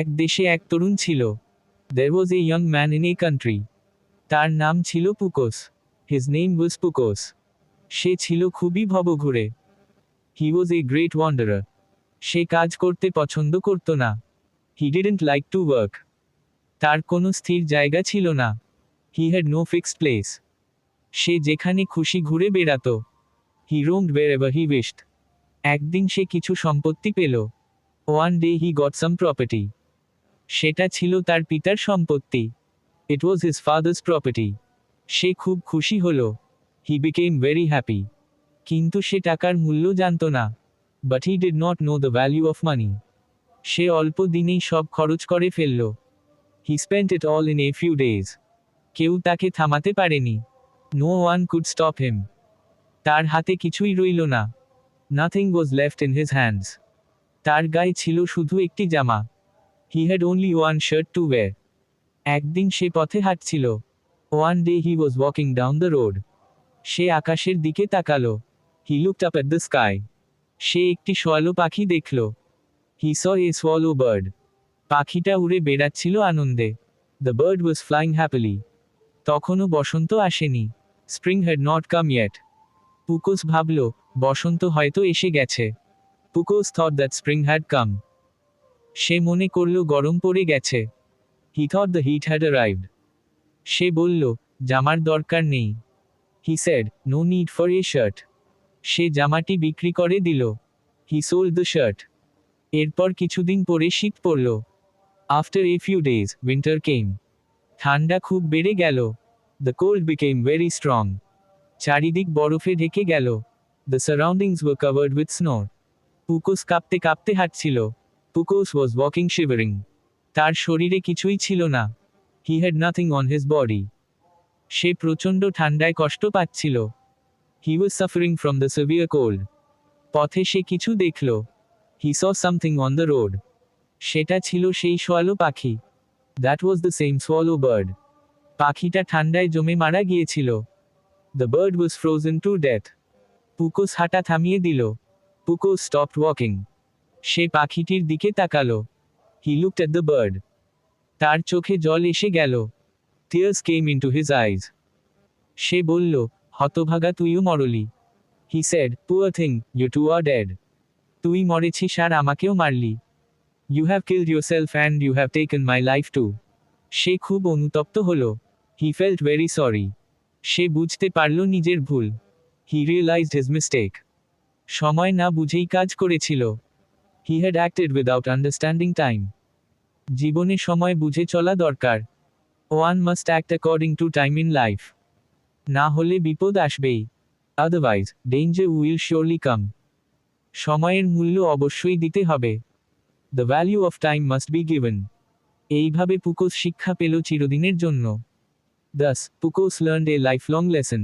এক দেশে এক তরুণ ছিল। There was a young man in a country তার নাম ছিল পুকোস। His name was পুকোস। সে ছিল খুবই ভবঘুরে। হি ওয়াজ এ গ্রেট ওয়ান্ডারার সে কাজ করতে পছন্দ করত না। He didn't like to work তার কোনো স্থির জায়গা ছিল না। He had no fixed place সে যেখানে খুশি ঘুরে বেড়াতো। He roamed wherever he wished একদিন সে কিছু সম্পত্তি পেল। One day he got some property সেটা ছিল তার পিতার সম্পত্তি। It was his father's property সে খুব খুশি হল। হি বিকেম ভেরি হ্যাপি কিন্তু সে টাকার মূল্য জানত না। But he did not know the value of money সে অল্প দিনেই সব খরচ করে ফেলল। He spent it all in a few days কেউ তাকে থামাতে পারেনি। No one could stop him তার হাতে কিছুই রইল না। Nothing was left in his hands তার গায়ে ছিল শুধু একটি জামা। He had only one shirt to wear একদিন সে পথে হাঁটছিল। One day he was walking down the road সে আকাশের দিকে তাকালো। He looked up at the sky সে একটি সোয়ালো পাখি দেখল। He saw A swallow bird পাখিটা উড়ে বেড়াচ্ছিল আনন্দে। The bird was flying happily তখনও বসন্ত আসেনি। Spring had not come yet Pukos ভাবল, বসন্ত হয়তো এসে গেছে। Pukos thought that spring had come সে মনে করল গরম পড়ে গেছে। He thought the heat had arrived সে বলল, জামার দরকার নেই। He said no need for a shirt সে জামাটি বিক্রি করে দিল। হি সোল্ড দ্য শার্ট এরপর কিছুদিন পরে শীত পড়ল। After a few days winter came ঠান্ডা খুব বেড়ে গেল। The cold became very strong চারিদিক বরফে ঢেকে গেল। The surroundings were covered with snow Pukos কাঁপতে কাঁপতে হাঁটছিল। পুকোস ওয়াজ ওয়াকিং শিভারিং তার শরীরে কিছুই ছিল না। He had nothing on his body সে প্রচণ্ড ঠান্ডায় কষ্ট পাচ্ছিল। He was suffering from the severe cold পথে সে কিছু দেখল। He saw something on the road সেটা ছিল সেই সোয়ালো পাখি। That was the same swallow bird পাখিটা ঠান্ডায় জমে মারা গিয়েছিল। The bird was frozen to death Pukos হাঁটা থামিয়ে দিল। পুকোস স্টপড ওয়াকিং সে পাখিটির দিকে তাকালো। He looked at the bird তার চোখে জল এসে গেল। Tears came into his eyes সে বলল, হতভাগা তুইও মরলি। He said poor thing you too are dead তুই মরেছিস আর আমাকেও মারলি। You have killed yourself and you have taken my life too সে খুব অনুতপ্ত হল। হি ফেল্ট ভেরি সরি সে বুঝতে পারল নিজের ভুল। হি রিয়েলাইজড হিজ মিস্টেক সময় না বুঝেই কাজ করেছিল। He had acted without understanding time জীবনে সময় বুঝে চলা দরকার। One must act according to time in life না হলে বিপদ আসবেই। Otherwise danger will surely come সময়ের মূল্য অবশ্যই দিতে হবে। The value of time must be given এইভাবে পুকোস শিক্ষা পেল চিরদিনের জন্য। Thus পুকোস learn a life long lesson